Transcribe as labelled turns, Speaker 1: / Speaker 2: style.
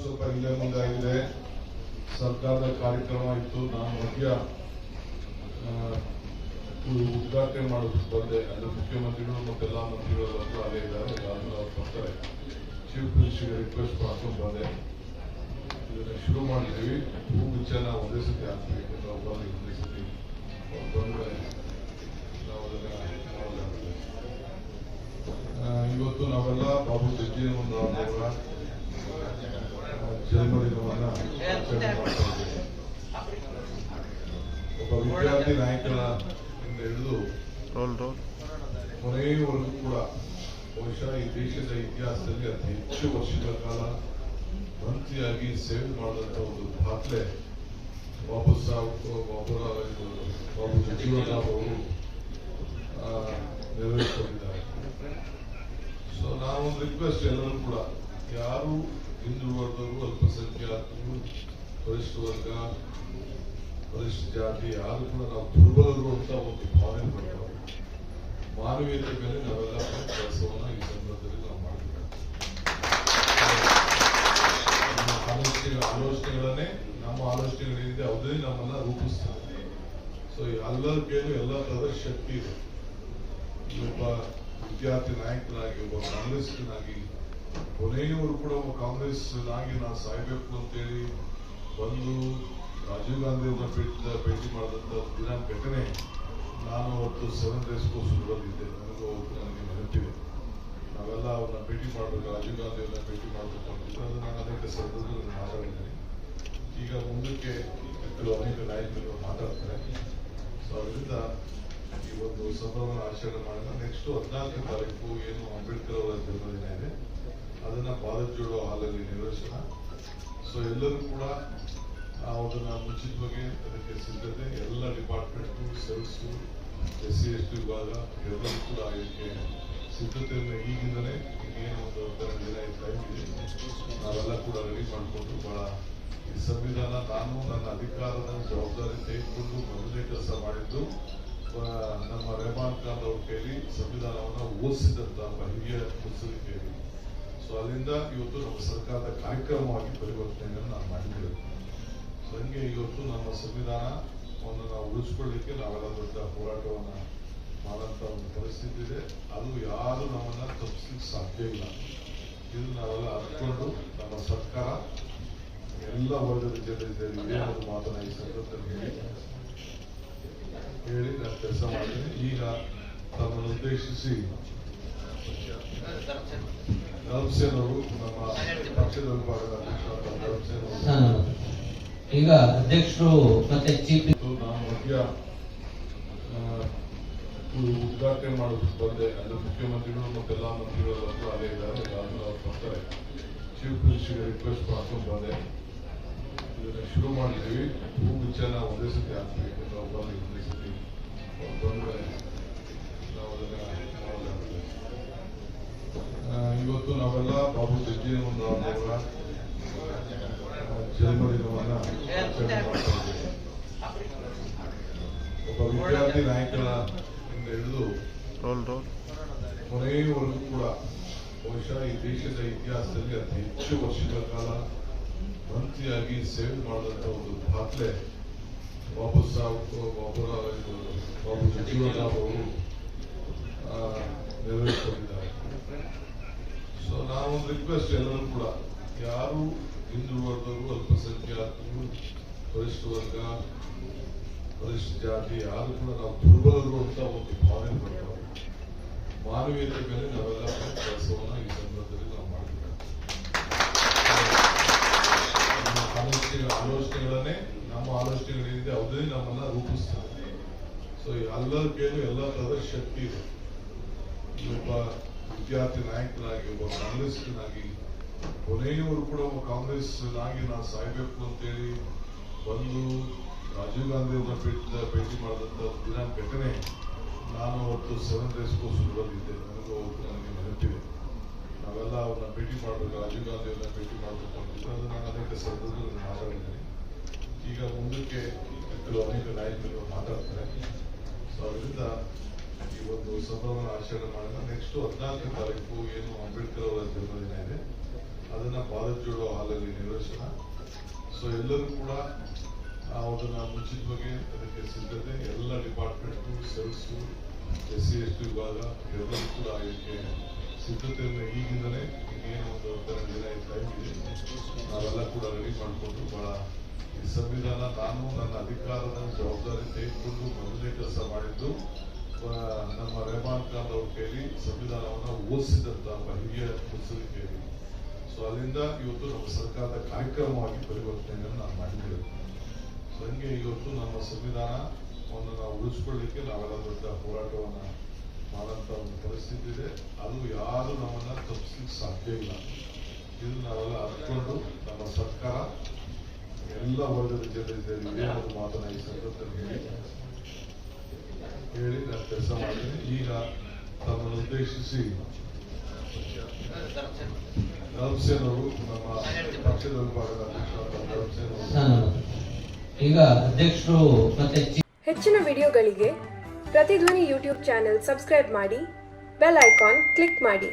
Speaker 1: ಸ್ವಲ್ಪ ಹಿಂದೆ ಮುಂದಾಗಿದೆ. ಸರ್ಕಾರದ ಕಾರ್ಯಕ್ರಮ ಇತ್ತು. ನಾನು ಮಧ್ಯ ಉದ್ಘಾಟನೆ ಮಾಡೋದು ಬಂದೆ. ಅಂದ್ರೆ ಮುಖ್ಯಮಂತ್ರಿಗಳು ಮತ್ತೆಲ್ಲ ಮಂತ್ರಿಗಳು ಅಲ್ಲೇ ಇದ್ದಾರೆ. ಅವ್ರು ಬರ್ತಾರೆ ಚೀಫ್ ಮಿನಿಸ್ಟರ್ಗೆ ರಿಕ್ವೆಸ್ಟ್ ಮಾಡ್ಕೊಂಡು ಬಂದೆ. ಇದನ್ನ ಶುರು ಮಾಡಿದ್ವಿ ಹೂ ಗುಚ್ಚನ ಒಂದೇ ಸತಿ ಹಾಕ್ತೀವಿ ನಾವು ಬಂದು ಒಂದೇ ಸತಿ ಬಂದ್ರೆ ನಾವು ಅದನ್ನ ಇವತ್ತು ನಾವೆಲ್ಲ ಬಾಬು ಜಗಜೀವನರಾಮ್ ಅವರ ಆಚರಣೆ ಒಬ್ಬ ವಿದ್ಯಾರ್ಥಿ ನಾಯಕನ ಹಿಡಿದು ಕೊನೆಯವರೆಗೂ ಕೂಡ ಬಹುಶಃ ಈ ದೇಶದ ಇತಿಹಾಸದಲ್ಲಿ ಅತಿ ಹೆಚ್ಚು ವರ್ಷಗಳ ಕಾಲ ಮಂತ್ರಿಯಾಗಿ ಸೇವೆ ಮಾಡಿದಂತ ಒಂದು ದಾಖಲೆ ಬಾಬು ಇದು ಬಾಬು ಜಗಜೀವನರಾಮ್ ಅವರು ನೆರವೇರಿಸಿಕೊಂಡಿದ್ದಾರೆ ಸೊ ನಾವೊಂದು ರಿಕ್ವೆಸ್ಟ್ ಎಲ್ಲರೂ ಕೂಡ ಯಾರು ಹಿಂದುಳಿದವರು ಅಲ್ಪಸಂಖ್ಯಾತರು ಪರಿಶಿಷ್ಟ ವರ್ಗ ಪರಿಶಿಷ್ಟ ಜಾತಿ ಯಾರು ಕೂಡ ನಾವು ದುರ್ಬಲರು ಅಂತ ಒಂದು ಭಾವನೆ ಬರ್ತವೆ ಮಾನವೀಯತೆ ಮೇಲೆ ನಾವೆಲ್ಲ ಕೆಲಸವನ್ನ ಈ ಸಂದರ್ಭದಲ್ಲಿ ನಾವು ಮಾಡ್ತೀವಿ. ನಮ್ಮ ಆಲೋಚನೆ ಆಲೋಚನೆಗಳನ್ನೇ, ನಮ್ಮ ಆಲೋಚನೆಗಳಿದೆ ಅದೇ ನಮ್ಮನ್ನ ರೂಪಿಸ್ತದೆ. ಸೊ ಎಲ್ಲರಿಗೇನು ಎಲ್ಲ ತರದ ಶಕ್ತಿ ಇದೆ. ಒಬ್ಬ ವಿದ್ಯಾರ್ಥಿ ನಾಯಕನಾಗಿ, ಒಬ್ಬ ಕಾಂಗ್ರೆಸ್ನಾಗಿ ಕೊನೆಯವರು ಕೂಡ ಒಬ್ಬ ಕಾಂಗ್ರೆಸ್ನಾಗಿ ನಾನು ಸಾಯ್ಬೇಕು ಅಂತೇಳಿ ಬಂದು ರಾಜೀವ್ ಗಾಂಧಿ ಅವರ ಭೇಟಿ ಭೇಟಿ ಮಾಡಿದಂತ ದಿನ ಘಟನೆ ನಾನು ಅವತ್ತು ಸೆವೆನ್ ಡೇಸ್ ಕೋರ್ಸ್ ಬಂದಿದ್ದೆ. ನನಗೂ ನನಗೆ ನೆನಪಿದೆ. ನಾವೆಲ್ಲ ಅವ್ರನ್ನ ಭೇಟಿ ಮಾಡಬೇಕು ರಾಜೀವ್ ಗಾಂಧಿ ಅವ್ರನ್ನ ಭೇಟಿ ಮಾಡಬೇಕು ಅಂತಿದ್ರು ನಾನು ಅನೇಕ ಸಂದರ್ಭದಲ್ಲಿ ಮಾತಾಡಿದ್ದೀನಿ. ಈಗ ಮುಂದಕ್ಕೆ ಕೆಲವು ಅನೇಕ ನಾಯಕರು ಮಾತಾಡ್ತಾರೆ. ಸೊ ಅದರಿಂದ ಈ ಒಂದು ಸಂಭ್ರಮ ಆಚರಣೆ ಮಾಡೋಣ. ನೆಕ್ಸ್ಟ್ ಹದಿನಾಲ್ಕನೇ ತಾರೀಕು ಏನು ಅಂಬೇಡ್ಕರ್ ಅವರ ಜನ್ಮದಿನ ಇದೆ. ಹಾಲಲ್ಲಿ ಸೊ ಎಲ್ಲರೂ ಕೂಡ ಅದನ್ನು ಮುಂಚಿತವಾಗಿ ಅದಕ್ಕೆ ಸಿದ್ಧತೆ, ಎಲ್ಲ department cells S C S T ವಿಭಾಗ, ಎಲ್ಲರೂ ಕೂಡ ಇದಕ್ಕೆ ಸಿದ್ಧತೆಯನ್ನು ಈಗಿಂದಲೇ ಏನು ಒಂದು ಹತ್ತೆರಡು ದಿನ ಟೈಮ್ ಇದೆ. ನಾವೆಲ್ಲ ಕೂಡ ರೆಡಿ ಮಾಡಿಕೊಂಡು ಬಹಳ ಈ ಸಂವಿಧಾನ ನಾನು ನನ್ನ ಅಧಿಕಾರದ ಜವಾಬ್ದಾರಿ ತೆಗೆದುಕೊಂಡು ಮೊದಲನೇ ಕೆಲಸ ಮಾಡಿದ್ದು ನಮ್ಮ ರೆಹಮಾನ್ ಖಾನ್ ಅವ್ರ ಕೈಲಿ ಸಂವಿಧಾನವನ್ನ ಓದಿಸಿದಂತ ಹಿರಿಯ ಮುಸ್ಲಿಂ ಸೊ ಅಲ್ಲಿಂದ ಇವತ್ತು ನಮ್ಮ ಸರ್ಕಾರದ ಕಾರ್ಯಕ್ರಮವಾಗಿ ಪರಿವರ್ತನೆಯನ್ನು ನಾನು ಮಾಡಿದ್ದೇವೆ ಸೊ ಹಂಗೆ ಇವತ್ತು ನಮ್ಮ ಸಂವಿಧಾನವನ್ನು ನಾವು ಉಳಿಸ್ಕೊಳ್ಳಿಕ್ಕೆ ನಾವೆಲ್ಲ ದೊಡ್ಡ ಹೋರಾಟವನ್ನು ಮಾಡಂತ ಒಂದು ಪರಿಸ್ಥಿತಿ ಇದೆ. ಅದು ಯಾರು ನಮ್ಮನ್ನ ತಪ್ಪಿಸ್ಲಿಕ್ಕೆ ಸಾಧ್ಯ ಇಲ್ಲ. ಇದು ನಾವೆಲ್ಲ ಅರ್ಥಕೊಂಡು ನಮ್ಮ ಸರ್ಕಾರ ಎಲ್ಲ ವರ್ಗದ ಜನರಿದ್ದೇನೆ ಒಂದು ಮಾತನ್ನ ಈ ಸಂದರ್ಭದಲ್ಲಿ ಹೇಳಿ. ಹೇಳಿ ನಾನು ಕೆಲಸ ಮಾಡಿದ್ದೇನೆ ಈಗ ತಮ್ಮನ್ನು ಉದ್ದೇಶಿಸಿ.
Speaker 2: ಈಗ ಅಧ್ಯಕ್ಷರು ಮತ್ತೆ ಚೀಫ್
Speaker 1: ಮಧ್ಯ ಉದ್ಘಾಟನೆ ಮಾಡೋದಕ್ಕೆ ಬಂದೆ. ಅಂದ್ರೆ ಮುಖ್ಯಮಂತ್ರಿಗಳು ಮತ್ತೆಲ್ಲ ಮಂತ್ರಿಗಳು ಹತ್ರ ಅಲ್ಲೇ ಇದ್ದಾರೆ. ಅದಾದ್ಮೇಲೆ ಅವ್ರು ಬರ್ತಾರೆ. ಚೀಫ್ ಮಿನಿಸ್ಟರ್ಗೆ ರಿಕ್ವೆಸ್ಟ್ ಮಾಡ್ಕೊಂಡು ಬಂದೆ. ಇದನ್ನ ಶುರು ಮಾಡಿದ್ವಿ ಹೂ ನಾವು ಒಂದೇ ಸತಿ ಹಾಕ್ತೀವಿ. ನಾವು ಬಂದು ಒಂದೇ ಸತಿ. ಅವ್ರು ಬಂದ್ರೆ ನಾವು ಅದನ್ನ ಇವತ್ತು ನಾವೆಲ್ಲ ಬಾಬು ಜಗಜೀವನರಾಮ್ ಅವರ ಜನ್ಮದಿನವನ್ನ ಆಚರಣೆ ಮಾಡ್ತಾ ಇದ್ದೇವೆ. ಒಬ್ಬ ವಿದ್ಯಾರ್ಥಿ ನಾಯಕನ ಇಂದ ಹಿಡಿದು ಕೊನೆಯವರೆಗೂ ಕೂಡ ಬಹುಶಃ ಈ ದೇಶದ ಇತಿಹಾಸದಲ್ಲಿ ಅತಿ ಹೆಚ್ಚು ವರ್ಷಗಳ ಕಾಲ ಮಂತ್ರಿಯಾಗಿ ಸೇವೆ ಮಾಡಿದಂತ ಒಂದು ದಾಖಲೆ ಬಾಬು ಸಾಹು ಬಾಬುರ ಇದು ಬಾಬು ಜಗಜೀವನರಾಮ್ ಅವರು ನಾವೊಂದು ರಿಕ್ವೆಸ್ಟ್ ಎಲ್ಲರೂ ಕೂಡ. ಯಾರು ಹಿಂದುಳಿದವರು ಅಲ್ಪಸಂಖ್ಯಾತರು ಪರಿಶಿಷ್ಟ ವರ್ಗ ಪರಿಶಿಷ್ಟ ಜಾತಿ, ಯಾರು ಕೂಡ ನಾವು ದುರ್ಬಲರು ಅಂತ ಒಂದು ಭಾವನೆ ಬರ್ತವೆ ಮಾನವೀಯತೆ ಮೇಲೆ ನಾವೆಲ್ಲ ಕೆಲಸವನ್ನ ಈ ಸಂದರ್ಭದಲ್ಲಿ ನಾವು ಮಾಡಬೇಕು ನಮ್ಮ ಆಲೋಚನೆ, ಆಲೋಚನೆಗಳನ್ನೇ, ನಮ್ಮ ಆಲೋಚನೆಗಳೇನಿದೆ ಅದೇ ನಮ್ಮನ್ನ ರೂಪಿಸ್ತಾರೆ. ಸೊ ಎಲ್ಲರಿಗೇನು ಎಲ್ಲ ತರದ ಶಕ್ತಿ ಇದೆ. ಒಬ್ಬ ವಿದ್ಯಾರ್ಥಿ ನಾಯಕನಾಗಿ ಒಬ್ಬ ಕಾಂಗ್ರೆಸ್ನಾಗಿ ಕೊನೆಯವರು ಕೂಡ ಒಬ್ಬ ಕಾಂಗ್ರೆಸ್ನಾಗಿ ನಾನು ಸಾಯ್ಬೇಕು ಅಂತೇಳಿ ಬಂದು ರಾಜೀವ್ ಗಾಂಧಿ ಅವರ ಭೇಟಿ ಭೇಟಿ ಮಾಡಿದಂಥ ದಿನ ಘಟನೆ ನಾನು ಅವತ್ತು ಸೆವೆನ್ ಡೇಸ್ ಕೋರ್ಸ್ ಬಂದಿದ್ದೆ. ನನಗೂ ನನಗೆ ನೆನಪಿದೆ. ನಾವೆಲ್ಲ ಅವ್ರನ್ನ ಭೇಟಿ ಮಾಡಬೇಕು ರಾಜೀವ್ ಗಾಂಧಿ ಅವ್ರನ್ನ ಭೇಟಿ ಮಾಡಬೇಕು ಅಂತಿದ್ರು ಅದು ನಾನು ಅನೇಕ ಸಂದರ್ಭದಲ್ಲಿ ಮಾತಾಡಿದ್ದೀನಿ. ಈಗ ಮುಂದಕ್ಕೆ ಕೆಲವು ಅನೇಕ ನಾಯಕರು ಮಾತಾಡ್ತಾರೆ. ಸೊ ಅದರಿಂದ ಒಂದು ಸಂಭ್ರಮ ಆಚರಣೆ ಮಾಡೋಣ ನೆಕ್ಸ್ಟ್ ಹದಿನಾಲ್ಕನೇ ತಾರೀಕು ಏನು ಅಂಬೇಡ್ಕರ್ ಅವರ ಜನ್ಮದಿನ ಇದೆ. ಅದನ್ನ ಭಾರತ್ ಜೋಡೋ ಹಾಲಲ್ಲಿ ನಿರ್ವಹಿಸೋಣ. ಸೊ ಎಲ್ಲರೂ ಕೂಡ ಅದನ್ನ ಮುಂಚಿತವಾಗಿ ಅದಕ್ಕೆ ಸಿದ್ಧತೆ, ಎಲ್ಲ department cells S C, S T ವಿಭಾಗ, ಎಲ್ಲರೂ ಕೂಡ ಇದಕ್ಕೆ ಸಿದ್ಧತೆಯನ್ನು ಈಗಿಂದಲೇ ಏನು ಒಂದು ಹತ್ತೆರಡು ದಿನ ಟೈಮ್ ಇದೆ. ನಾವೆಲ್ಲ ಕೂಡ ರೆಡಿ ಮಾಡಿಕೊಂಡು ಬಹಳ ಈ ಸಂವಿಧಾನ ನಾನು ನನ್ನ ಅಧಿಕಾರದ ಜವಾಬ್ದಾರಿ ತೆಗೆದುಕೊಂಡು ಮೊದಲನೇ ಕೆಲಸ ಮಾಡಿದ್ದು ನಮ್ಮ ರೆಹಮಾನ್ ಖಾನ್ ಅವ್ರ ಕೈಲಿ ಸಂವಿಧಾನವನ್ನು ಓದಿಸಿದಂತ ಹಿರಿಯ ಮುಸ್ಲಿಂ ಕೈಲಿ ಸೊ ಅಲ್ಲಿಂದ ಇವತ್ತು ನಮ್ಮ ಸರ್ಕಾರದ ಕಾರ್ಯಕ್ರಮವಾಗಿ ಪರಿವರ್ತನೆಯನ್ನು ನಾನು ಮಾಡಿದ್ದೇವೆ ಸೊ ಹಂಗೆ ಇವತ್ತು ನಮ್ಮ ಸಂವಿಧಾನವನ್ನು ನಾವು ಉಳಿಸ್ಕೊಳ್ಳಿಕ್ಕೆ ನಾವೆಲ್ಲ ದೊಡ್ಡ ಹೋರಾಟವನ್ನು ಮಾಡಂತ ಒಂದು ಪರಿಸ್ಥಿತಿ ಇದೆ. ಅದು ಯಾರು ನಮ್ಮನ್ನ ತಪ್ಪಿಸ್ಲಿಕ್ಕೆ ಸಾಧ್ಯ ಇಲ್ಲ. ಇದು ನಾವೆಲ್ಲ ಅರ್ಕೊಂಡು ನಮ್ಮ ಸರ್ಕಾರ ಎಲ್ಲ ವರ್ಗದ ಜನರಿದ್ದಾರೆ ಮಾತನಾಡಿ ಒಂದು ಮಾತನ್ನ ಸಂದರ್ಭದಲ್ಲಿ ಹೇಳಿ ನಾನು ಕೆಲಸ ಮಾಡ್ತೀನಿ. ಈಗ ತಮ್ಮನ್ನು ಉದ್ದೇಶಿಸಿ. ರಾಮಸೇನ್ ಅವರು ನಮ್ಮ ಪಕ್ಷದ ವಿಭಾಗದ
Speaker 2: ಈಗ ಅಧ್ಯಕ್ಷರು ಮತ್ತೆ
Speaker 3: ಹೆಚ್ಚಿನ ವಿಡಿಯೋಗಳಿಗೆ ಪ್ರತಿಧ್ವನಿ ಯೂಟ್ಯೂಬ್ ಚಾನೆಲ್ ಸಬ್ಸ್ಕ್ರೈಬ್ ಮಾಡಿ ಬೆಲ್ ಐಕಾನ್ ಕ್ಲಿಕ್ ಮಾಡಿ.